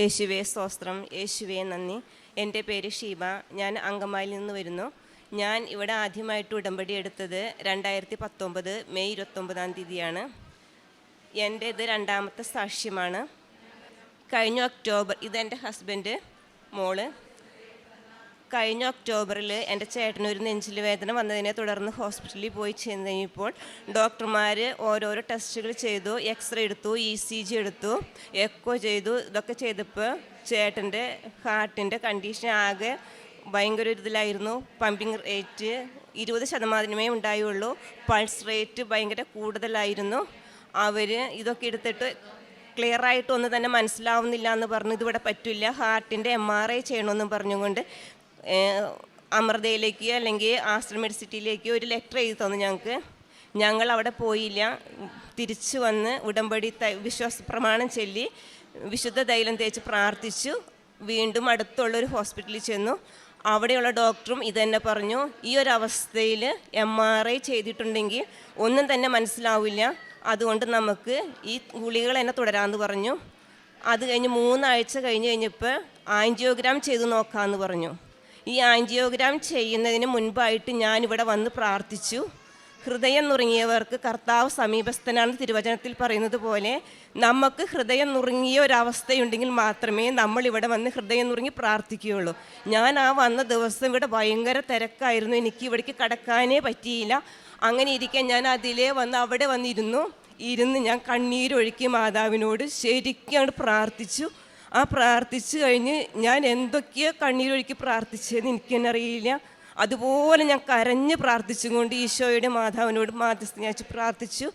യേശുവേ സ്തോത്രം യേശുവേ നന്ദി. എന്റെ പേര് ഷീബ ഞാൻ അങ്കമാലിയിൽ നിന്ന് വരുന്നു. ഞാൻ ഇവിടെ ആദ്യമായിട്ട് ഉടമ്പടി എടുത്തത് രണ്ടായിരത്തി പത്തൊമ്പത് മെയ് ഇരുപത്തൊമ്പതാം തീയതിയാണ്. എന്റെ ഇത് രണ്ടാമത്തെ സാക്ഷ്യമാണ്. കഴിഞ്ഞ ഒക്ടോബർ ഇതെന്റെ ഹസ്ബൻഡ് മോൾ. കഴിഞ്ഞ ഒക്ടോബറിൽ എന്റെ ചേട്ടനൊരു നെഞ്ചിൽ വേദന വന്നതിനെ തുടർന്ന് ഹോസ്പിറ്റലിൽ പോയി ചെന്ന് കഴിഞ്ഞപ്പോൾ ഡോക്ടർമാർ ഓരോരോ ടെസ്റ്റുകൾ ചെയ്തു എക്സ്റേ എടുത്തു ഇ സി ജി എടുത്തു എക്കോ ചെയ്തു ഇതൊക്കെ ചെയ്തപ്പോൾ ചേട്ടന്റെ ഹാർട്ടിന്റെ കണ്ടീഷൻ ആകെ ഭയങ്കര ഒരു ഇതിലായിരുന്നു. പമ്പിങ് റേറ്റ് ഇരുപത് ശതമാനമേ ഉണ്ടായുള്ളൂ. പൾസ് റേറ്റ് ഭയങ്കര കൂടുതലായിരുന്നു. അവർ ഇതൊക്കെ എടുത്തിട്ട് ക്ലിയർ ആയിട്ട് ഒന്നും തന്നെ മനസ്സിലാവുന്നില്ല എന്ന് പറഞ്ഞു ഇതിവിടെ പറ്റില്ല. ഹാർട്ടിന്റെ എം ആർ ഐ ചെയ്യണമെന്നും പറഞ്ഞുകൊണ്ട് അമൃതയിലേക്ക് അല്ലെങ്കിൽ ആസ്റ്റർ മെഡിസിറ്റിയിലേക്ക് ഒരു ലെറ്റർ എഴുതി തന്നു ഞങ്ങൾക്ക്. ഞങ്ങൾ അവിടെ പോയില്ല. തിരിച്ചു വന്ന് ഉടമ്പടി വിശ്വാസ പ്രമാണം ചൊല്ലി വിശുദ്ധ തൈലം തേച്ച് പ്രാർത്ഥിച്ചു. വീണ്ടും അടുത്തുള്ളൊരു ഹോസ്പിറ്റലിൽ ചെന്നു. അവിടെയുള്ള ഡോക്ടറും ഇതന്നെ പറഞ്ഞു ഈ ഒരു അവസ്ഥയിൽ എം ആർ ഐ ചെയ്തിട്ടുണ്ടെങ്കിൽ ഒന്നും തന്നെ മനസ്സിലാവില്ല. അതുകൊണ്ട് നമുക്ക് ഈ ഗുളികൾ തന്നെ തുടരാമെന്ന് പറഞ്ഞു. അത് കഴിഞ്ഞ് മൂന്നാഴ്ച കഴിഞ്ഞ് കഴിഞ്ഞപ്പോൾ ആൻജിയോഗ്രാം ചെയ്തു നോക്കാമെന്ന് പറഞ്ഞു. ഈ ആൻജിയോഗ്രാം ചെയ്യുന്നതിന് മുൻപായിട്ട് ഞാൻ ഇവിടെ വന്ന് പ്രാർത്ഥിച്ചു. ഹൃദയം നുറുങ്ങിയവർക്ക് കർത്താവ് സമീപസ്ഥനാണ് തിരുവചനത്തിൽ പറയുന്നത് പോലെ നമുക്ക് ഹൃദയം നുറുങ്ങിയ ഒരവസ്ഥയുണ്ടെങ്കിൽ മാത്രമേ നമ്മൾ ഇവിടെ വന്ന് ഹൃദയം നുറുങ്ങി പ്രാർത്ഥിക്കുകയുള്ളൂ. ഞാൻ ആ വന്ന ദിവസം ഇവിടെ ഭയങ്കര തിരക്കായിരുന്നു. എനിക്ക് ഇവിടേക്ക് കടക്കാനേ പറ്റിയില്ല. അങ്ങനെ ഇരിക്കാൻ ഞാൻ അതിലേ വന്ന് അവിടെ വന്നിരുന്നു. ഇരുന്ന് ഞാൻ കണ്ണീരൊഴുക്കി മാതാവിനോട് ശരിക്കും പ്രാർത്ഥിച്ചു. ആ പ്രാർത്ഥിച്ചു കഴിഞ്ഞ് ഞാൻ എന്തൊക്കെയോ കണ്ണീരൊഴുക്കി പ്രാർത്ഥിച്ചതെന്ന് എനിക്ക് തന്നെ അറിയില്ല. അതുപോലെ ഞാൻ കരഞ്ഞ് പ്രാർത്ഥിച്ചുകൊണ്ട് ഈശോയുടെ മാതാവിനോട് മാധ്യസ്ഥ ഞാൻ പ്രാർത്ഥിച്ചു.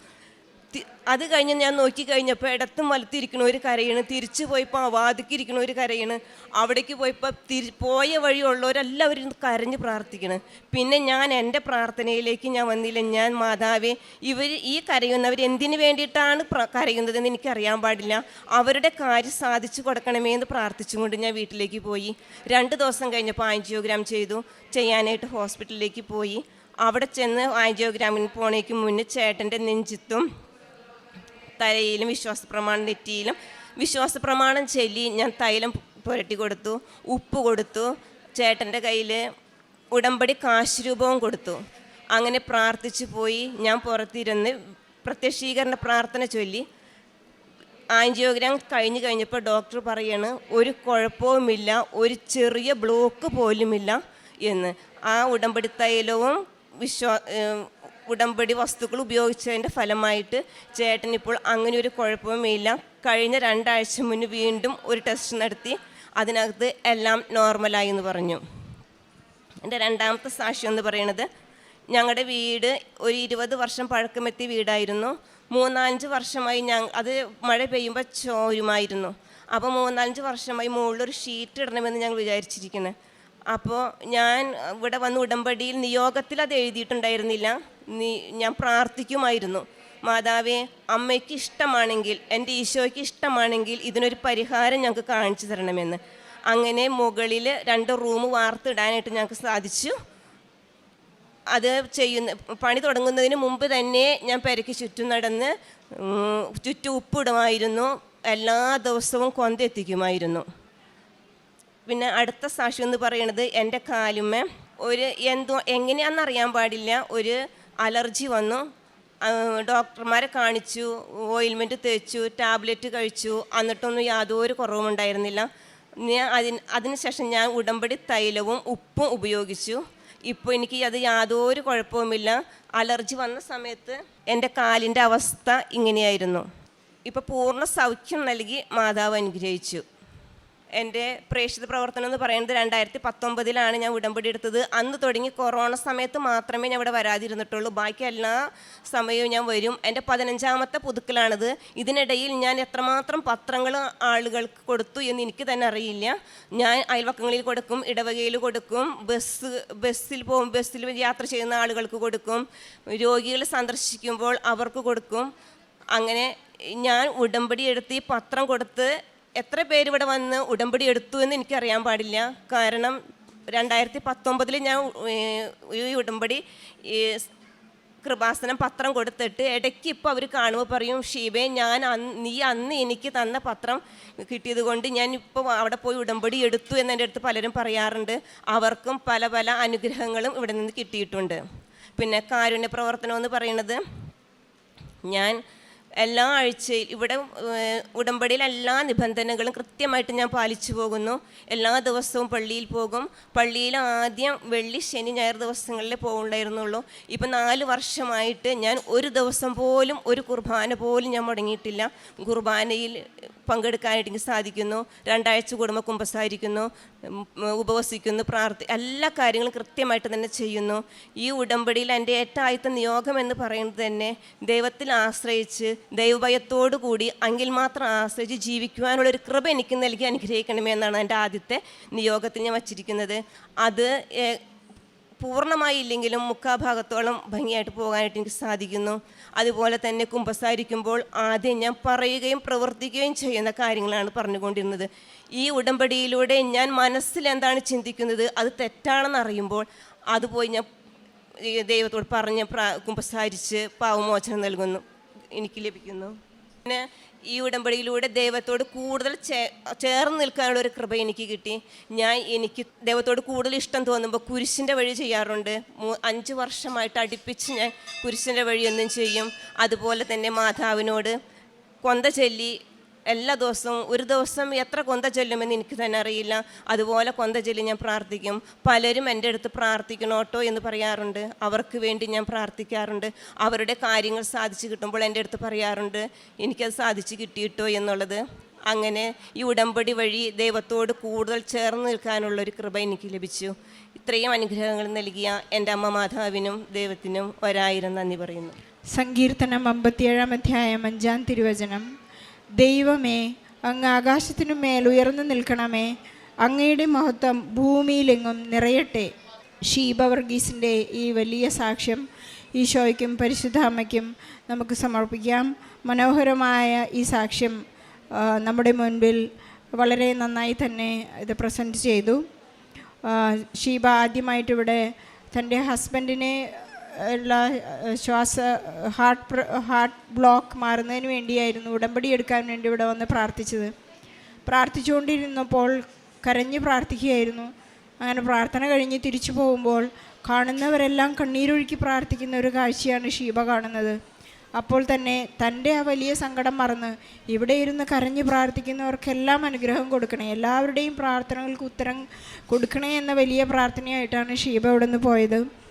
അത് കഴിഞ്ഞ് ഞാൻ നോക്കിക്കഴിഞ്ഞപ്പോൾ ഇടത്തും വലത്തിരിക്കണ ഒരു കരയാണ് തിരിച്ചു പോയപ്പോൾ അവാദിക്കിരിക്കണ ഒരു കരയാണ് അവിടേക്ക് പോയപ്പോൾ തിരി പോയ വഴിയുള്ളവരെല്ലാവരും കരഞ്ഞ് പ്രാർത്ഥിക്കണം. പിന്നെ ഞാൻ എന്റെ പ്രാർത്ഥനയിലേക്ക് ഞാൻ വന്നില്ല. ഞാൻ മാതാവേ ഇവർ ഈ കരയുന്നവർ എന്തിനു വേണ്ടിയിട്ടാണ് കരയുന്നതെന്ന് എനിക്കറിയാൻ പാടില്ല. അവരുടെ കാര്യം സാധിച്ചു കൊടുക്കണമേ എന്ന് പ്രാർത്ഥിച്ചുകൊണ്ട് ഞാൻ വീട്ടിലേക്ക് പോയി. രണ്ട് ദിവസം കഴിഞ്ഞപ്പോൾ ആൻജിയോഗ്രാം ചെയ്തു. ചെയ്യാനായിട്ട് ഹോസ്പിറ്റലിലേക്ക് പോയി. അവിടെ ചെന്ന് ആൻജിയോഗ്രാമിന് പോണേക്ക് മുന്നേ ചേട്ടന്റെ നെഞ്ചിത്തും തലയിലും വിശ്വാസ പ്രമാണം നെറ്റിയിലും വിശ്വാസ പ്രമാണം ചൊല്ലി ഞാൻ തൈലം പുരട്ടി കൊടുത്തു ഉപ്പ് കൊടുത്തു ചേട്ടന്റെ കയ്യിൽ ഉടമ്പടി കാശ് രൂപവും കൊടുത്തു. അങ്ങനെ പ്രാർത്ഥിച്ചു പോയി ഞാൻ പുറത്തിരുന്ന് പ്രത്യക്ഷീകരണ പ്രാർത്ഥന ചൊല്ലി. ആൻജിയോഗ്രാം കഴിഞ്ഞ് കഴിഞ്ഞപ്പോൾ ഡോക്ടർ പറയാണ് ഒരു കുഴപ്പവുമില്ല ഒരു ചെറിയ ബ്ലോക്ക് പോലുമില്ല എന്ന്. ആ ഉടമ്പടി തൈലവും വിശ്വാ ഉടമ്പടി വസ്തുക്കൾ ഉപയോഗിച്ചതിന്റെ ഫലമായിട്ട് ചേട്ടൻ ഇപ്പോൾ അങ്ങനെ ഒരു കുഴപ്പവുമില്ല. കഴിഞ്ഞ രണ്ടാഴ്ച മുന്നേ വീണ്ടും ഒരു ടെസ്റ്റ് നടത്തി. അതിനകത്ത് എല്ലാം നോർമലായി എന്ന് പറഞ്ഞു. എന്റെ രണ്ടാമത്തെ സാക്ഷ്യം എന്ന് പറയുന്നത് ഞങ്ങളുടെ വീട് ഒരു ഇരുപത് വർഷം പഴക്കമെത്തിയ വീടായിരുന്നു. മൂന്നാലഞ്ച് വർഷമായി ഞാൻ അത് മഴ പെയ്യുമ്പോൾ ചോരുമായിരുന്നു. അപ്പോൾ മൂന്നാലഞ്ച് വർഷമായി മുകളിലൊരു ഷീറ്റ് ഇടണമെന്ന് ഞങ്ങൾ വിചാരിച്ചിരിക്കുന്നത് അപ്പോൾ ഞാൻ ഇവിടെ വന്ന് ഉടമ്പടിയിൽ നിയോഗത്തിൽ അത് എഴുതിയിട്ടുണ്ടായിരുന്നില്ല. നീ ഞാൻ പ്രാർത്ഥിക്കുമായിരുന്നു. മാതാവേ അമ്മയ്ക്ക് ഇഷ്ടമാണെങ്കിൽ എന്റെ ഈശോയ്ക്ക് ഇഷ്ടമാണെങ്കിൽ ഇതിനൊരു പരിഹാരം ഞങ്ങൾക്ക് കാണിച്ചു തരണമെന്ന്. അങ്ങനെ മുകളിൽ രണ്ട് റൂം വാർത്തിടാനായിട്ട് ഞങ്ങൾക്ക് സാധിച്ചു. അത് ചെയ്യുന്ന പണി തുടങ്ങുന്നതിന് മുമ്പ് തന്നെ ഞാൻ പെരയ്ക്ക് ചുറ്റും നടന്ന് ചുറ്റും ഉപ്പിടുമായിരുന്നു. എല്ലാ ദിവസവും കൊന്ത എത്തിക്കുമായിരുന്നു. പിന്നെ അടുത്ത സാക്ഷി എന്ന് പറയുന്നത് എന്റെ കാലുമ്മ. ഒരു എന്തോ എങ്ങനെയാണെന്ന് അറിയാൻ പാടില്ല. ഒരു അലർജി വന്നു. ഡോക്ടർമാരെ കാണിച്ചു ഓയിൽമെന്റ് തേച്ചു ടാബ്ലറ്റ് കഴിച്ചു. എന്നിട്ടൊന്നും യാതൊരു കുറവും ഉണ്ടായിരുന്നില്ല. ഞാൻ അതിന് അതിനുശേഷം ഞാൻ ഉടമ്പടി തൈലവും ഉപ്പും ഉപയോഗിച്ചു. ഇപ്പോൾ എനിക്ക് അത് യാതൊരു കുഴപ്പവുമില്ല. അലർജി വന്ന സമയത്ത് എന്റെ കാലിന്റെ അവസ്ഥ ഇങ്ങനെയായിരുന്നു. ഇപ്പോൾ പൂർണ സൗഖ്യം നൽകി മാതാവ് അനുഗ്രഹിച്ചു. എന്റെ പ്രേക്ഷിത പ്രവർത്തനം എന്ന് പറയുന്നത് രണ്ടായിരത്തി പത്തൊമ്പതിലാണ് ഞാൻ ഉടമ്പടി എടുത്തത്. അന്ന് തുടങ്ങി കൊറോണ സമയത്ത് മാത്രമേ ഞാൻ ഇവിടെ വരാതിരുന്നിട്ടുള്ളൂ. ബാക്കി എല്ലാ സമയവും ഞാൻ വരും. എന്റെ പതിനഞ്ചാമത്തെ പുതുക്കലാണിത്. ഇതിനിടയിൽ ഞാൻ എത്രമാത്രം പത്രങ്ങൾ ആളുകൾക്ക് കൊടുത്തു എന്ന് എനിക്ക് തന്നെ അറിയില്ല. ഞാൻ അയൽവക്കങ്ങളിൽ കൊടുക്കും ഇടവകയിൽ കൊടുക്കും ബസ് ബസ്സിൽ പോകും ബസ്സിൽ യാത്ര ചെയ്യുന്ന ആളുകൾക്ക് കൊടുക്കും രോഗികൾ സന്ദർശിക്കുമ്പോൾ അവർക്ക് കൊടുക്കും. അങ്ങനെ ഞാൻ ഉടമ്പടി എടുത്ത് പത്രം കൊടുത്ത് എത്ര പേര് ഇവിടെ വന്ന് ഉടമ്പടി എടുത്തു എന്ന് എനിക്കറിയാൻ പാടില്ല. കാരണം രണ്ടായിരത്തി പത്തൊമ്പതിൽ ഞാൻ ഈ ഉടമ്പടി ഈ കൃപാസനം പത്രം കൊടുത്തിട്ട് ഇടയ്ക്ക് ഇപ്പോൾ അവർ കാണുമ്പോൾ പറയും ഷീബെ ഞാൻ നീ അന്ന് എനിക്ക് തന്ന പത്രം കിട്ടിയത് കൊണ്ട് ഞാൻ ഇപ്പോൾ അവിടെ പോയി ഉടമ്പടി എടുത്തു എന്ന് എന്റെ അടുത്ത് പലരും പറയാറുണ്ട്. അവർക്കും പല പല അനുഗ്രഹങ്ങളും ഇവിടെ നിന്ന് കിട്ടിയിട്ടുണ്ട്. പിന്നെ കാരുണ്യ പ്രവർത്തനം എന്ന് പറയുന്നത് ഞാൻ എല്ലാ ആഴ്ചയിൽ ഇവിടെ ഉടമ്പടിയിൽ എല്ലാ നിബന്ധനകളും കൃത്യമായിട്ട് ഞാൻ പാലിച്ചു പോകുന്നു. എല്ലാ ദിവസവും പള്ളിയിൽ പോകും. പള്ളിയിൽ ആദ്യം വെള്ളി ശനി ഞായർ ദിവസങ്ങളിൽ പോകണ്ടായിരുന്നുള്ളൂ ഇപ്പം നാല് വർഷമായിട്ട് ഞാൻ ഒരു ദിവസം പോലും ഒരു കുർബാന പോലും ഞാൻ മുടങ്ങിയിട്ടില്ല. കുർബാനയിൽ പങ്കെടുക്കാനായിട്ട് എനിക്ക് സാധിക്കുന്നു. രണ്ടാഴ്ച കൂടുമ്പോൾ കുമ്പസാരിക്കുന്നു ഉപവസിക്കുന്നു പ്രാർത്ഥി എല്ലാ കാര്യങ്ങളും കൃത്യമായിട്ട് തന്നെ ചെയ്യുന്നു. ഈ ഉടമ്പടിയിൽ എന്റെ ഏറ്റവും ആദ്യത്തെ നിയോഗം എന്ന് പറയുന്നത് തന്നെ ദൈവത്തിൽ ആശ്രയിച്ച് ദൈവഭയത്തോടു കൂടി അങ്കിൽ മാത്രം ആശ്രയിച്ച് ജീവിക്കുവാനുള്ള ഒരു കൃപ എനിക്ക് നൽകി അനുഗ്രഹിക്കണമേ എന്നാണ് എന്റെ ആദ്യത്തെ നിയോഗത്തിൽ ഞാൻ വച്ചിരിക്കുന്നത്. അത് ഏഹ്, പൂർണമായില്ലെങ്കിലും മുക്കാഭാഗത്തോളം ഭംഗിയായിട്ട് പോകാനായിട്ട് എനിക്ക് സാധിക്കുന്നു. അതുപോലെ തന്നെ കുമ്പസാരിക്കുമ്പോൾ ആദ്യം ഞാൻ പറയുകയും പ്രവർത്തിക്കുകയും ചെയ്യുന്ന കാര്യങ്ങളാണ് പറഞ്ഞുകൊണ്ടിരുന്നത്. ഈ ഉടമ്പടിയിലൂടെ ഞാൻ മനസ്സിൽ എന്താണ് ചിന്തിക്കുന്നത്? അത് തെറ്റാണെന്ന് അറിയുമ്പോൾ അത് പോയി ഞാൻ ദൈവത്തോട് പറഞ്ഞ് കുമ്പസാരിച്ച് പാവമോചനം നൽകുന്നു. എനിക്ക് ലഭിക്കുന്നു. പിന്നെ ഈ ഉടമ്പടിയിലൂടെ ദൈവത്തോട് കൂടുതൽ ചേർന്ന് നിൽക്കാനുള്ള ഒരു കൃപ എനിക്ക് കിട്ടി. ഞാൻ എനിക്ക് ദൈവത്തോട് കൂടുതൽ ഇഷ്ടം തോന്നുമ്പോൾ കുരിശിന്റെ വഴി ചെയ്യാറുണ്ട്. അഞ്ച് വർഷമായിട്ട് അടുപ്പിച്ച് ഞാൻ കുരിശിന്റെ വഴി ചെയ്യും. അതുപോലെ തന്നെ മാതാവിനോട് കൊന്ത ചൊല്ലി എല്ലാ ദിവസവും ഒരു ദിവസം എത്ര കൊന്ത ചൊല്ലുമെന്ന് എനിക്ക് തന്നെ അറിയില്ല. അതുപോലെ കൊന്ത ചൊല്ലി ഞാൻ പ്രാർത്ഥിക്കും. പലരും എന്റെ അടുത്ത് പ്രാർത്ഥിക്കണോട്ടോ എന്ന് പറയാറുണ്ട്. അവർക്ക് വേണ്ടി ഞാൻ പ്രാർത്ഥിക്കാറുണ്ട്. അവരുടെ കാര്യങ്ങൾ സാധിച്ചു കിട്ടുമ്പോൾ എന്റെ അടുത്ത് പറയാറുണ്ട് എനിക്കത് സാധിച്ചു കിട്ടിയിട്ടോ എന്നുള്ളത്. അങ്ങനെ ഈ ഉടമ്പടി വഴി ദൈവത്തോട് കൂടുതൽ ചേർന്ന് നിൽക്കാനുള്ളൊരു കൃപ എനിക്ക് ലഭിച്ചു. ഇത്രയും അനുഗ്രഹങ്ങൾ നൽകിയ എന്റെ അമ്മ മാതാവിനും ദൈവത്തിനും ഒരായിരം നന്ദി പറയുന്നു. സങ്കീർത്തനം അമ്പത്തിയേഴാം അധ്യായം അഞ്ചാം തിരുവചനം. ദൈവമേ അങ്ങ് ആകാശത്തിനു മേൽ ഉയർന്നു നിൽക്കണമേ. അങ്ങയുടെ മഹത്വം ഭൂമിയിലെങ്ങും നിറയട്ടെ. ഷീബ വർഗീസിന്റെ ഈ വലിയ സാക്ഷ്യം ഈശോയ്ക്കും പരിശുദ്ധ അമ്മയ്ക്കും നമുക്ക് സമർപ്പിക്കാം. മനോഹരമായ ഈ സാക്ഷ്യം നമ്മുടെ മുൻപിൽ വളരെ നന്നായി തന്നെ ഇത് പ്രസന്റ് ചെയ്തു. ഷീബ ആദ്യമായിട്ടിവിടെ തന്റെ ഹസ്ബൻഡിനെ ആ, ശ്വാസ ഹാർട്ട് ഹാർട്ട് ബ്ലോക്ക് മാറുന്നതിന് വേണ്ടിയായിരുന്നു ഉടമ്പടി എടുക്കാൻ വേണ്ടി ഇവിടെ വന്ന് പ്രാർത്ഥിച്ചത്. പ്രാർത്ഥിച്ചുകൊണ്ടിരുന്നപ്പോൾ കരഞ്ഞ് പ്രാർത്ഥിക്കുകയായിരുന്നു. അങ്ങനെ പ്രാർത്ഥന കഴിഞ്ഞ് തിരിച്ചു പോകുമ്പോൾ കാണുന്നവരെല്ലാം കണ്ണീരൊഴുക്കി പ്രാർത്ഥിക്കുന്ന ഒരു കാഴ്ചയാണ് ഷീബ കാണുന്നത്. അപ്പോൾ തന്നെ തന്റെ ആ വലിയ സങ്കടം മറന്ന് ഇവിടെ ഇരുന്ന് കരഞ്ഞ് പ്രാർത്ഥിക്കുന്നവർക്കെല്ലാം അനുഗ്രഹം കൊടുക്കണേ എല്ലാവരുടെയും പ്രാർത്ഥനകൾക്ക് ഉത്തരം കൊടുക്കണേ എന്ന വലിയ പ്രാർത്ഥനയായിട്ടാണ് ഷീബ ഇവിടെ നിന്ന് പോയത്.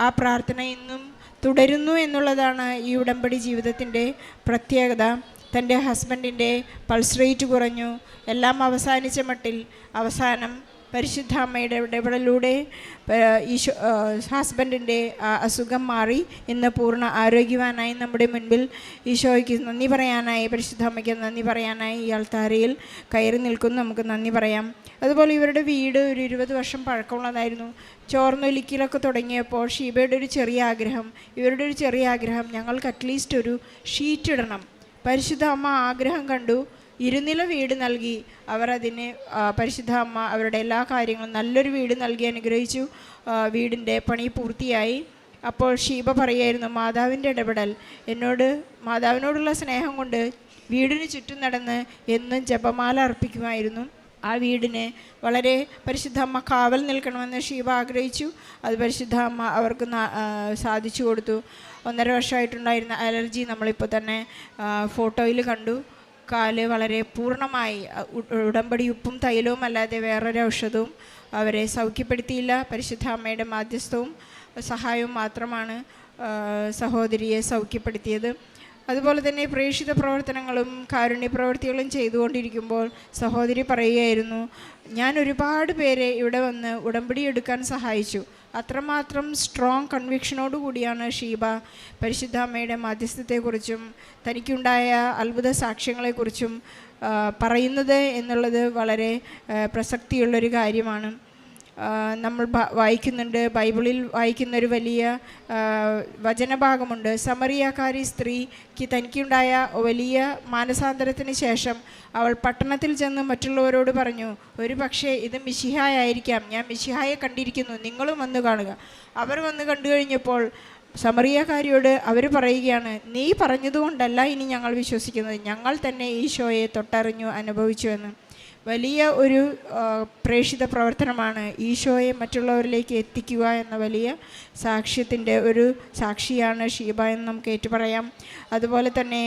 ആ പ്രാർത്ഥന ഇന്നും തുടരുന്നു എന്നുള്ളതാണ് ഈ ഉടമ്പടി ജീവിതത്തിന്റെ പ്രത്യേകത. തന്റെ ഹസ്ബൻഡിന്റെ പൾസ് റേറ്റ് കുറഞ്ഞു. എല്ലാം അവസാനിച്ച മട്ടിൽ അവസാനം പരിശുദ്ധ അമ്മയുടെ ഇടപെടലിലൂടെ ഏഹ്, ഈശോ ഹസ്ബൻഡിന്റെ അസുഖം മാറി. ഇന്ന് പൂർണ ആരോഗ്യവാനായി നമ്മുടെ മുൻപിൽ ഈശോയ്ക്ക് നന്ദി പറയാനായി പരിശുദ്ധ അമ്മയ്ക്ക് നന്ദി പറയാനായി ഈ ആൾത്താരയിൽ കയറി നിൽക്കുന്നു. നമുക്ക് നന്ദി പറയാം. അതുപോലെ ഇവരുടെ വീട് ഒരു ഇരുപത് വർഷം പഴക്കമുള്ളതായിരുന്നു. ചോർന്നൊലിക്കലൊക്കെ തുടങ്ങിയപ്പോൾ ഷീബയുടെ ഒരു ചെറിയ ആഗ്രഹം ഇവരുടെ ഒരു ചെറിയ ആഗ്രഹം ഞങ്ങൾക്ക് അറ്റ്ലീസ്റ്റ് ഒരു ഷീറ്റ് ഇടണം പരിശുദ്ധ അമ്മ ആഗ്രഹം കണ്ടു. ഇരുനില വീട് നൽകി. അവർ അതിന് പരിശുദ്ധ അമ്മ അവരുടെ എല്ലാ കാര്യങ്ങളും നല്ലൊരു വീട് നൽകി അനുഗ്രഹിച്ചു. വീടിന്റെ പണി പൂർത്തിയായി. അപ്പോൾ ഷീബ പറയായിരുന്നു മാതാവിന്റെ ഇടപെടൽ. എന്നോട് മാതാവിനോടുള്ള സ്നേഹം കൊണ്ട് വീടിന് ചുറ്റും നടന്ന് എന്നും ജപമാല അർപ്പിക്കുമായിരുന്നു. ആ വീടിന് വളരെ പരിശുദ്ധ അമ്മ കാവൽ നിൽക്കണമെന്ന് ഷീബ ആഗ്രഹിച്ചു. അത് പരിശുദ്ധ അമ്മ അവർക്ക് സാധിച്ചു കൊടുത്തു. ഒന്നര വർഷമായിട്ടുണ്ടായിരുന്ന അലർജി നമ്മളിപ്പോൾ തന്നെ ഫോട്ടോയിൽ കണ്ടു. കാൽ വളരെ പൂർണമായി ഉടമ്പടി ഉപ്പും തൈലവും അല്ലാതെ വേറൊരു ഔഷധവും അവരെ സൗഖ്യപ്പെടുത്തിയില്ല. പരിശുദ്ധ അമ്മയുടെ മാധ്യസ്ഥവും സഹായവും മാത്രമാണ് സഹോദരിയെ സൗഖ്യപ്പെടുത്തിയത്. അതുപോലെ തന്നെ പ്രേക്ഷിത പ്രവർത്തനങ്ങളും കാരുണ്യ പ്രവർത്തികളും ചെയ്തുകൊണ്ടിരിക്കുമ്പോൾ സഹോദരി പറയുകയായിരുന്നു ഞാൻ ഒരുപാട് പേരെ ഇവിടെ വന്ന് ഉടമ്പടി എടുക്കാൻ സഹായിച്ചു. അത്രമാത്രം സ്ട്രോങ് കൺവിക്ഷനോട് കൂടിയാണ് ഷീബ പരിശുദ്ധ അമ്മയുടെ മാധ്യസ്ഥത്തെക്കുറിച്ചും തനിക്കുണ്ടായ അത്ഭുത സാക്ഷ്യങ്ങളെക്കുറിച്ചും പറയുന്നത് എന്നുള്ളത് വളരെ പ്രസക്തിയുള്ളൊരു കാര്യമാണ്. നമ്മൾ വായിക്കുന്നുണ്ട്. ബൈബിളിൽ വായിക്കുന്ന ഒരു വലിയ വചനഭാഗമുണ്ട്. സമറിയാക്കാരി സ്ത്രീക്ക് തനിക്കുണ്ടായ വലിയ മാനസാന്തരത്തിന് ശേഷം അവൾ പട്ടണത്തിൽ ചെന്ന് മറ്റുള്ളവരോട് പറഞ്ഞു ഒരു പക്ഷേ ഇത് മിശിഹായായിരിക്കാം ഞാൻ മിശിഹായെ കണ്ടിരിക്കുന്നു. നിങ്ങളും വന്ന് കാണുക. അവർ വന്ന് കണ്ടു കഴിഞ്ഞപ്പോൾ സമറിയക്കാരിയോട് അവർ പറയുകയാണ് നീ പറഞ്ഞതുകൊണ്ടല്ല ഇനി ഞങ്ങൾ വിശ്വസിക്കുന്നത്. ഞങ്ങൾ തന്നെ ഈശോയെ തൊട്ടറിഞ്ഞു അനുഭവിച്ചു എന്ന്. വലിയ ഒരു പ്രേക്ഷിത പ്രവർത്തനമാണ് ഈശോയെ മറ്റുള്ളവരിലേക്ക് എത്തിക്കുക എന്ന വലിയ സാക്ഷ്യത്തിന്റെ ഒരു സാക്ഷിയാണ് ഷീബ എന്ന് നമുക്ക് ഏറ്റുപറയാം. അതുപോലെ തന്നെ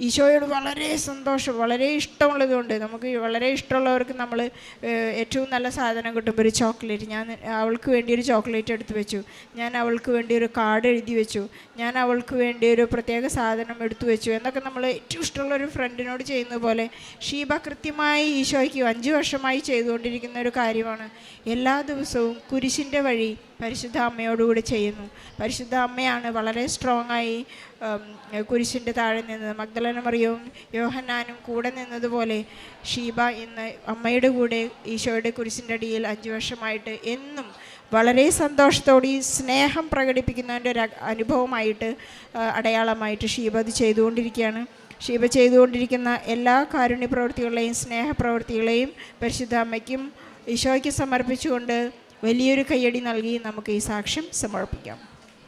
ഈശോയോട് വളരെ സന്തോഷം വളരെ ഇഷ്ടമുള്ളതുകൊണ്ട് നമുക്ക് വളരെ ഇഷ്ടമുള്ളവർക്ക് നമ്മൾ ഏറ്റവും നല്ല സാധനം കിട്ടുമ്പോൾ ഒരു ചോക്ലേറ്റ്. ഞാൻ അവൾക്ക് വേണ്ടി ഒരു ചോക്ലേറ്റ് എടുത്തു വെച്ചു. ഞാൻ അവൾക്ക് വേണ്ടി ഒരു കാർഡ് എഴുതി വെച്ചു. ഞാൻ അവൾക്ക് വേണ്ടി ഒരു പ്രത്യേക സാധനം എടുത്തു വെച്ചു. എന്നൊക്കെ നമ്മൾ ഏറ്റവും ഇഷ്ടമുള്ള ഒരു ഫ്രണ്ടിനോട് ചെയ്യുന്ന പോലെ ഷീബ കൃത്യമായി ഈശോയ്ക്ക് അഞ്ച് വർഷമായി ചെയ്തുകൊണ്ടിരിക്കുന്ന ഒരു കാര്യമാണ്. എല്ലാ ദിവസവും കുരിശിന്റെ വഴി പരിശുദ്ധ അമ്മയോടുകൂടി ചെയ്യുന്നു. പരിശുദ്ധ അമ്മയാണ് വളരെ സ്ട്രോങ് ആയി കുരിശിന്റെ താഴെ നിന്നത് മഗ്ദലന മറിയവും യോഹന്നാനും കൂടെ നിന്നതുപോലെ ഷീബ ഇന്ന് അമ്മയുടെ കൂടെ ഈശോയുടെ കുരിശിന്റെ അടിയിൽ അഞ്ചു വർഷമായിട്ട് എന്നും വളരെ സന്തോഷത്തോടെ ഈ സ്നേഹം പ്രകടിപ്പിക്കുന്നതിന്റെ ഒരു അനുഭവമായിട്ട് അടയാളമായിട്ട് ഷീബ അത് ചെയ്തുകൊണ്ടിരിക്കുകയാണ്. ഷീബ ചെയ്തുകൊണ്ടിരിക്കുന്ന എല്ലാ കാരുണ്യ പ്രവൃത്തികളെയും സ്നേഹപ്രവൃത്തികളെയും പരിശുദ്ധ അമ്മയ്ക്കും ഈശോയ്ക്ക് സമർപ്പിച്ചുകൊണ്ട് വലിയൊരു കയ്യടി നൽകി നമുക്ക് ഈ സാക്ഷ്യം സമർപ്പിക്കാം.